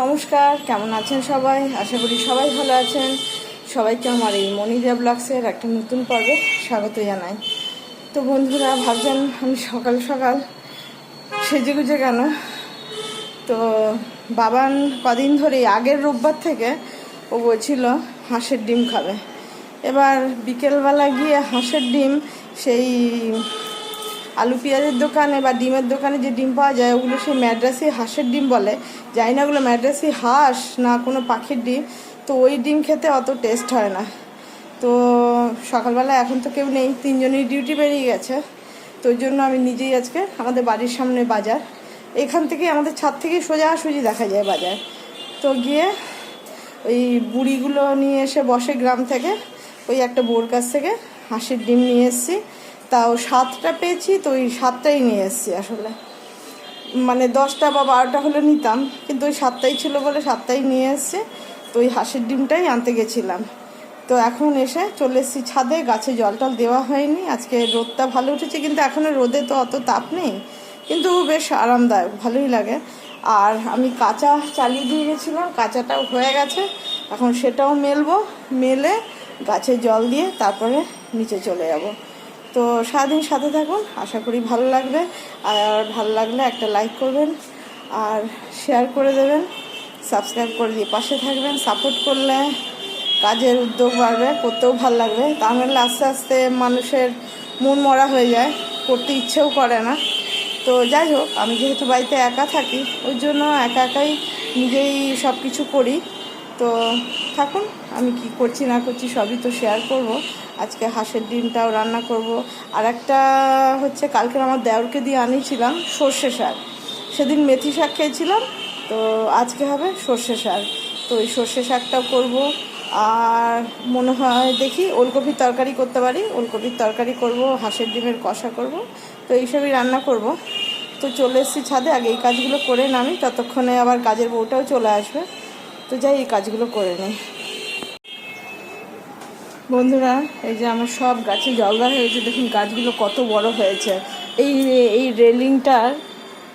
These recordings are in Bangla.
নমস্কার, কেমন আছেন সবাই? আশা করি সবাই ভালো আছেন। সবাইকে আমার এই মনিদিয়া ব্লগসের একটা নতুন পর্বে স্বাগত জানাই। তো বন্ধুরা, ভাবছেন আমি সকাল সকাল সেজে গুজে কেন? তো বাবান কদিন ধরে আগের রোববার থেকে ও বলছিল হাঁসের ডিম খাবে। এবার বিকেলবেলা গিয়ে হাঁসের ডিম সেই আলু পেঁয়াজের দোকানে বা ডিমের দোকানে যে ডিম পাওয়া যায়, ওগুলো সেই ম্যাড্রাসি হাঁসের ডিম বলে। জানি না ওগুলো ম্যাড্রাসি হাঁস না কোনো পাখির ডিম। তো ওই ডিম খেতে অত টেস্ট হয় না। তো সকালবেলা এখন তো কেউ নেই তিনজনের ডিউটি বেরিয়ে গেছে। তো ওই জন্য আমি নিজেই আজকে আমাদের বাড়ির সামনে বাজার। এখান থেকে আমাদের ছাদ থেকে সোজাসুজি দেখা যায় বাজার। তো গিয়ে ওই বুড়িগুলো নিয়ে এসে বসে গ্রাম থেকে, ওই একটা বোর কাছ থেকে হাঁসের ডিম নিয়ে এসেছি। তাও সাতটা পেয়েছি, তো ওই সাতটাই নিয়ে এসেছি আসলে। মানে দশটা বা বারোটা হলে নিতাম, কিন্তু ওই সাতটাই ছিল বলে সাতটাই নিয়ে এসছে, তো ওই হাঁসের ডিমটাই আনতে গেছিলাম। তো এখন এসে চলে এসেছি ছাদে, গাছে জল টল দেওয়া হয়নি, আজকে রোদটা ভালো উঠেছে, কিন্তু এখনও রোদে তো অত তাপ নেই, কিন্তু বেশ আরামদায়ক, ভালোই লাগে। আর আমি কাঁচা চালিয়ে দিয়ে গেছিলাম, কাঁচাটাও হয়ে গেছে, এখন সেটাও মেলবো, মেলে গাছে জল দিয়ে তারপরে নিচে চলে যাব। তো সারাদিন সাথে থাকুন, আশা করি ভালো লাগবে। আর ভালো লাগলে একটা লাইক করবেন, আর শেয়ার করে দেবেন সাবস্ক্রাইব করে দিয়ে পাশে থাকবেন সাপোর্ট করলে কাজের উদ্যোগ বাড়বে, করতেও ভালো লাগবে। তা নাহলে আস্তে আস্তে মানুষের মন মরা হয়ে যায়, করতে ইচ্ছেও করে না। তো যাই হোক, আমি যেহেতু বাড়িতে একা থাকি, ওই জন্য একা একাই নিজেই সব কিছু করি। তো থাকুন, আমি কি করছি না করছি সবই তো শেয়ার করব। আজকে হাঁসের ডিমটাও রান্না করব। আর একটা হচ্ছে কালকে আমার দেওরকে দিয়ে আনিয়েছিলাম সর্ষে শাক। সেদিন মেথি শাক খেয়েছিলাম, তো আজকে হবে সর্ষে শাক। তো ওই সর্ষে শাকটাও করব। আর মনে হয় দেখি ওলকপির তরকারি করতে পারি। ওলকপির তরকারি করব, হাঁসের ডিমের কষা করব। তো এইসবই রান্না করব। তো চলে এসেছি ছাদে, আগে এই কাজগুলো করে নামি, ততক্ষণে আবার কাজের বউটাও চলে আসবে। তো যাই, এই কাজগুলো করে নিই। বন্ধুরা, এই যে আমার সব গাছে জল দেওয়া হয়েছে, দেখুন গাছগুলো কত বড় হয়েছে। এই এই রেলিংটার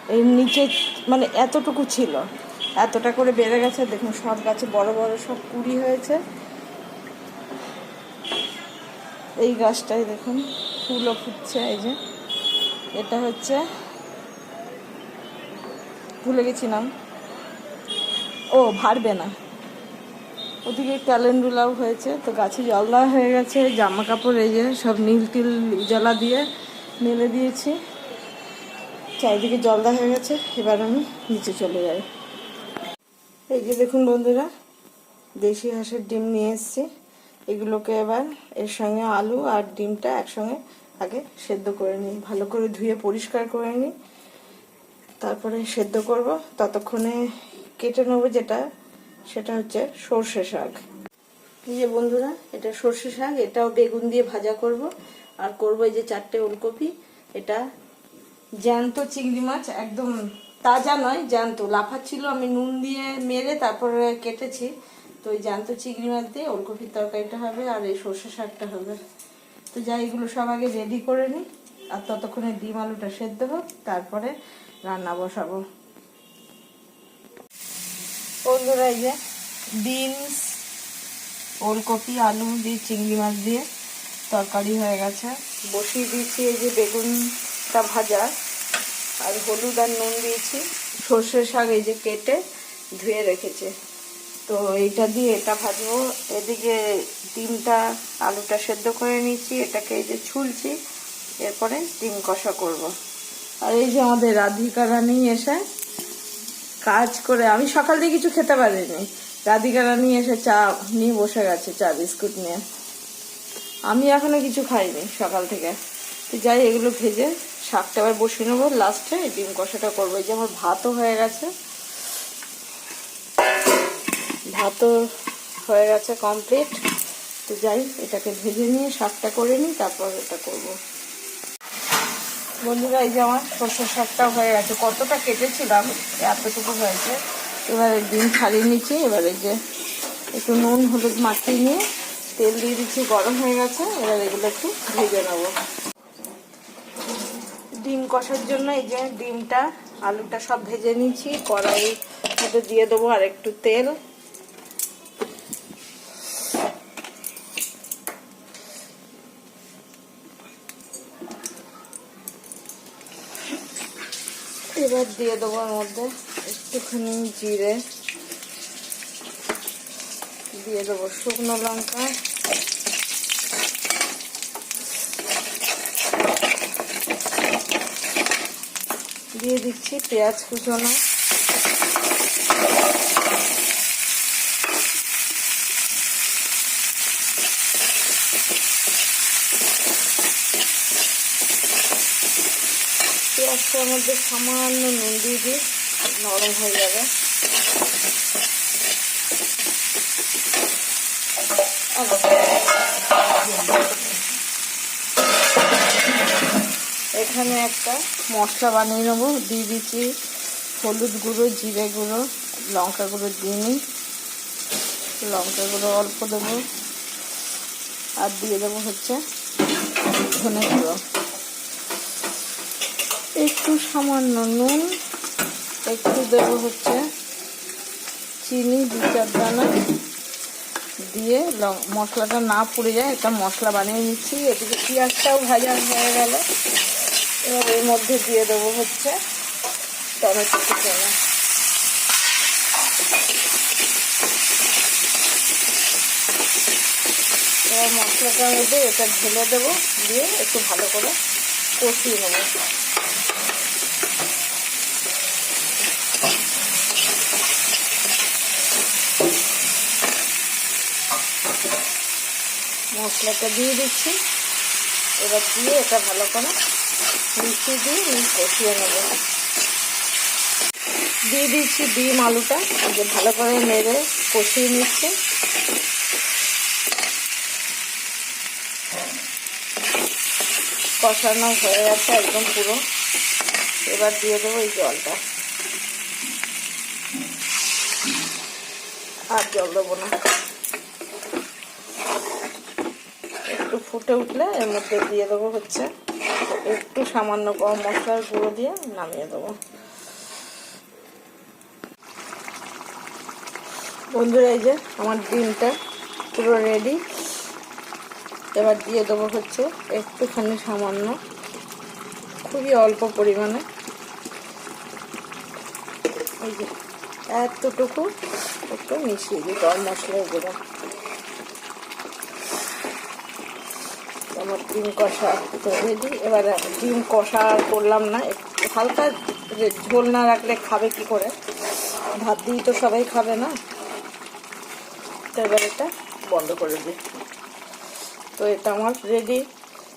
এর নিচে মানে এতটুকু ছিল। এতটা করে বেড়ে গেছে, দেখুন সব গাছে বড় বড় সব কুড়ি হয়েছে। এই গাছটাই দেখুন ফুলও ফুটছে, এই যে। এটা হচ্ছে, ভুলে গেছিলাম। ও, ভারবে না। ওদিকে ক্যালেন্ডুলাও হয়েছে, তো গাছে জল দেওয়া হয়ে গেছে, জামা কাপড় এই যে সব নীল টিল জ্বালা দিয়ে মেলে দিয়েছি। চারিদিকে জল দেওয়া হয়ে গেছে, এবার আমি নিচে চলে যাই। এই যে দেখুন বন্ধুরা, দেশি হাঁসের ডিম নিয়ে এসেছি। এগুলোকে এবার এর সঙ্গে আলু আর ডিমটা একসঙ্গে আগে সেদ্ধ করে নিই, ভালো করে ধুয়ে পরিষ্কার করে নিই। তারপরে সেদ্ধ করব, ততক্ষণে কেটে নেব যেটা সেটা হচ্ছে সর্ষে শাক। এই যে বন্ধুরা, এটা সর্ষে শাক, এটাও বেগুন দিয়ে ভাজা করব। আর করব এই যে চারটে ওলকপি, এটা জ্যান্ত চিংড়ি মাছ, একদম তাজা নয়, জ্যান্ত। লাফাচ্ছিল, আমি নুন দিয়ে মেরে তারপরে কেটেছি। তো ওই জ্যান্ত চিংড়ি মাছ দিয়ে ওলকপির তরকারিটা হবে আর এই সর্ষে শাকটা হবে। তো যাই, এগুলো সব আগে রেডি করে নিই। আর ততক্ষণে ডিম আলুটা সেদ্ধ হোক, তারপরে রান্না বসাবো। বন্ধুরা এই যে বিনস, ওলকপি, আলু দিয়ে চিংড়ি মাছ দিয়ে তরকারি হয়ে গেছে। বসিয়ে দিয়েছি এই যে বেগুনটা ভাজা আর হলুদ আর নুন দিয়েছি। সর্ষে শাক এই যে কেটে ধুয়ে রেখেছে। তো এইটা দিয়ে এটা ভাজবো। এদিকে ডিমটা, আলুটা সেদ্ধ করে নিয়েছি। এটাকে এই যে ছুলছি। এরপরে ডিম কষা করব। আর এই যে আমাদের রাধিকা রানী এসে কাজ করে, আমি সকাল দিয়ে কিছু খেতে পারিনি। রাধিকা রানী এসে চা নিয়ে বসে গেছে, চা, বিস্কুট নিয়ে। আমি এখনও কিছু খাইনি সকাল থেকে। তো যাই, এগুলো ভেজে শাকটা আবার বসিয়ে নেব। লাস্টে ডিম কষাটা করব। এই যে আমার ভাতও হয়ে গেছে। ভাতও হয়ে গেছে কমপ্লিট। তো যাই, এটাকে ভেজে নিয়ে শাকটা করে নিই, তারপর এটা করব। বন্ধুরা, এই যে আমার সর্ষের শাকটা হয়ে গেছে। কতটা কেটেছিলাম, এতটুকু হয়েছে। এবার ডিম ছাড়িয়ে নিচ্ছি। এবার যে একটু নুন, হলুদ মাখিয়ে নিয়ে তেল দিয়ে দিচ্ছি, গরম হয়ে গেছে। এবার এগুলো একটু ভেজে নেব। ডিম কষার জন্য এই যে ডিমটা, আলুটা সব ভেজে নিয়েছি কড়াই দিয়ে দেবো আর একটু তেল। এবার দিয়ে দেবো এর মধ্যে একটুখানি জিরে। দিয়ে দেবো শুকনো লঙ্কা। দিয়ে দিচ্ছি পেঁয়াজ কুচনো। পেঁয়াজটার মধ্যে সামান্য নুন দিয়ে দিই, নরম হয়ে যাবে। এখানে একটা মশলা বানিয়ে নেব। দিয়ে দিচ্ছি হলুদ গুঁড়ো, জিরে গুঁড়ো, লঙ্কা গুঁড়ো দিয়ে লঙ্কা গুঁড়ো অল্প দেবো। আর দিয়ে দেবো হচ্ছে ধনে গুঁড়ো। একটু সামান্য নুন, একটু দেবো হচ্ছে চিনি, দু চার দানা দিয়ে মশলাটা না পুড়ে যায়, একটা মশলা বানিয়ে নিচ্ছি। এদিকে পেঁয়াজটাও ভাজা হয়ে গেল। এবার এর মধ্যে দিয়ে দেবো হচ্ছে টমেটো কুচনো এবার মশলাটার মধ্যে এটা ঢেলে দেবো, দিয়ে একটু ভালো করে কষিয়ে নেব মশলাটা দিয়ে দিচ্ছি। এবার দিয়ে এটা ভালো করে মিশিয়ে দিয়ে কষিয়ে নেব। দিয়ে দিচ্ছি ডিম আলুটা। যে ভালো করে নেড়ে কষিয়ে নিচ্ছে। কষানো হয়ে গেছে একদম পুরো। এবার দিয়ে দেবো এই জলটা। আর জল দেবো না। একটু ফুটে উঠলে এর মধ্যে দিয়ে দেবো হচ্ছে একটু সামান্য গরম মশলার গুঁড়ো দিয়ে নামিয়ে দেবো। বন্ধুরা, এই যে আমার ডিমটা পুরো রেডি এবার দিয়ে দেবো হচ্ছে একটুখানি সামান্য, খুবই অল্প পরিমাণে। যে এতটুকু একটু মিশিয়ে দিই, গরম মশলার গুঁড়ো। আমার ডিম কষা তো রেডি এবার ডিম কষা করলাম না হালকা ঝোল না রাখলে খাবে কি করে? ভাত দিয়ে তো সবাই খাবে না? তো এবার এটা বন্ধ করে দিই। তো এটা আমার রেডি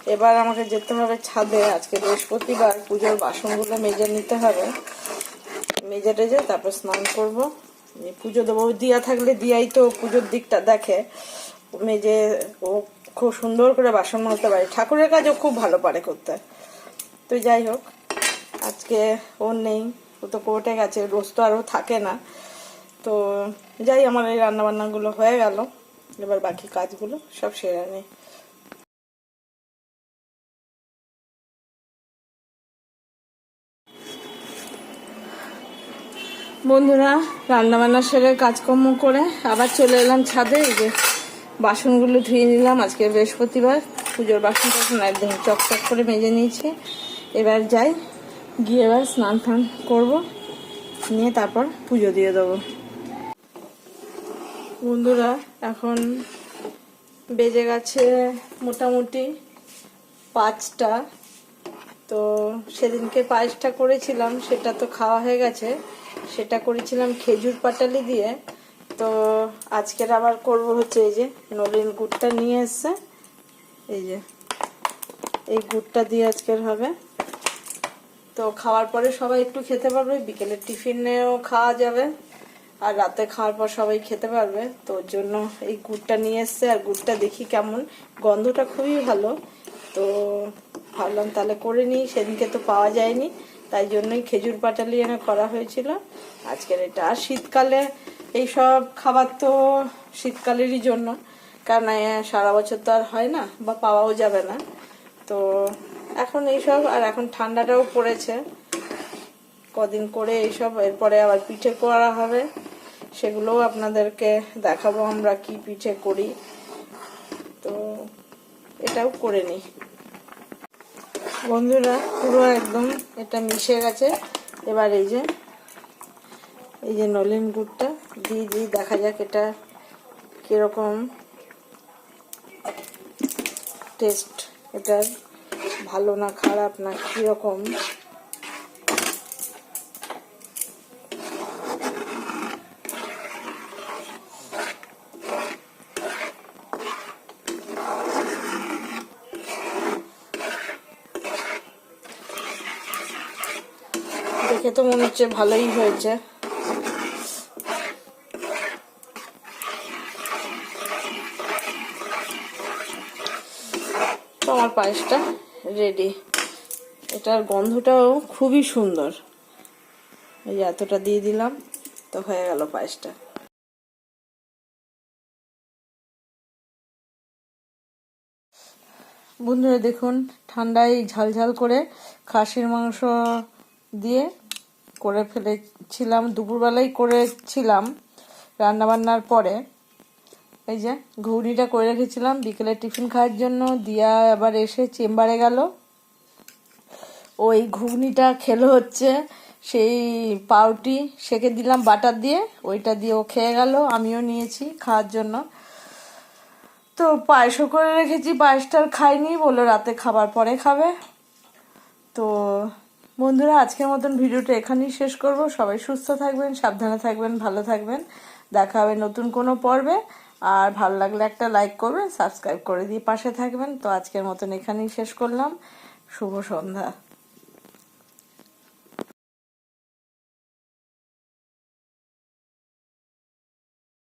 এবার আমাকে যেতে হবে ছাদে। আজকে বৃহস্পতিবার, পুজোর বাসনগুলো মেজে নিতে হবে। মেজে টেজে তারপর স্নান করব। পুজো দেবো। দিয়া থাকলে দিয়াই তো পুজোর দিকটা দেখে। মেজে ও খুব সুন্দর করে বাসন মাজতে পারে। ঠাকুরের কাজও খুব ভালো পারে করতে। তো যাই হোক, আজকে ওর নেই। ও তো কোর্টে গেছে। রোজ তো আরও থাকে না। তো যাই, আমার এই রান্নাবান্নাগুলো হয়ে গেল। এবার বাকি কাজগুলো সব সেরে নিই। বন্ধুরা, রান্নাবান্না সেরে কাজকর্ম করে আবার চলে এলাম ছাদে। এই যে বাসনগুলো ধুয়ে নিলাম আজকে বৃহস্পতিবার। পুজোর বাসন টাসন একদম চকচক করে মেজে নিয়েছি। এবার যাই, গিয়ে এবার স্নান টান করব, নিয়ে তারপর পুজো দিয়ে দেবো। বন্ধুরা, এখন বেজে গেছে মোটামুটি পাঁচটা। তো সেদিনকে পায়েসটা করেছিলাম, সেটা তো খাওয়া হয়ে গেছে। সেটা করেছিলাম খেজুর পাটালি দিয়ে। তো আজকের আবার করব হচ্ছে এই যে নলিন গুড়টা নিয়ে এসছে। এই যে, এই গুড়টা দিয়ে আজকের হবে। তো খাওয়ার পরে সবাই একটু খেতে পারবে, বিকেলের টিফিনেও খাওয়া যাবে। আর রাতে খাওয়ার পর সবাই খেতে পারবে। তো ওর জন্য এই গুড়টা নিয়ে এসছে আর গুড়টা দেখি কেমন। গন্ধটা খুবই ভালো। তো ভাবলাম তাহলে করে নিই, সেদিনকে তো পাওয়া যায়নি। তাই জন্যই খেজুর পাটালি এনে করা হয়েছিল। আজকের এটা আর শীতকালে এই সব খাবার তো শীতকালেরই জন্য, কারণ সারা বছর তো আর হয় না বা পাওয়াও যাবে না। তো এখন এইসব আর এখন ঠান্ডাটাও পড়েছে। কদিন করে এইসব এরপরে আবার পিঠে করা হবে। সেগুলোও আপনাদেরকে দেখাবো আমরা কি পিঠে করি। তো এটাও করে নিই। বন্ধুরা, পুরো একদম এটা মিশে গেছে। এবার এই যে এই যে নলিন গুড়টা, দিয়ে দিয়ে দেখা যাক এটা কীরকম টেস্ট এটার ভালো না খারাপ না কীরকম। তো মনে হচ্ছে ভালোই হয়েছে। তো আমার পায়েসটা রেডি এটার গন্ধটাও খুবই সুন্দর। এই যে এতটা দিয়ে দিলাম, তো হয়ে গেল পায়েসটা। বন্ধুরা দেখুন, ঠান্ডায় ঝালঝাল করে খাসির মাংস দিয়ে করে ফেলেছিলাম দুপুরবেলায় করেছিলাম রান্নাবান্নার পরে। এই যে, ঘুগনিটা করে রেখেছিলাম বিকেলে টিফিন খাওয়ার জন্য। দিয়া আবার এসে চেম্বারে গেল। ওই ঘুগনিটা খেলো হচ্ছে, সেই পাউটি সেকে দিলাম বাটার দিয়ে, ওইটা দিয়ে ও খেয়ে গেল, আমিও নিয়েছি খাওয়ার জন্য। তো পায়েসও করে রেখেছি, পায়েসটা খাইনি, বলল রাতে খাবার পরে খাবে। বন্ধুরা, আজকের মতন ভিডিওটা এখানেই শেষ করব। সবাই সুস্থ থাকবেন, সাবধানে থাকবেন, ভালো থাকবেন। দেখা হবে নতুন কোনো পর্বে। আর ভালো লাগলে একটা লাইক করবেন সাবস্ক্রাইব করে দিয়ে পাশে থাকবেন। তো আজকের মতন এখানেই শেষ করলাম। শুভ সন্ধ্যা।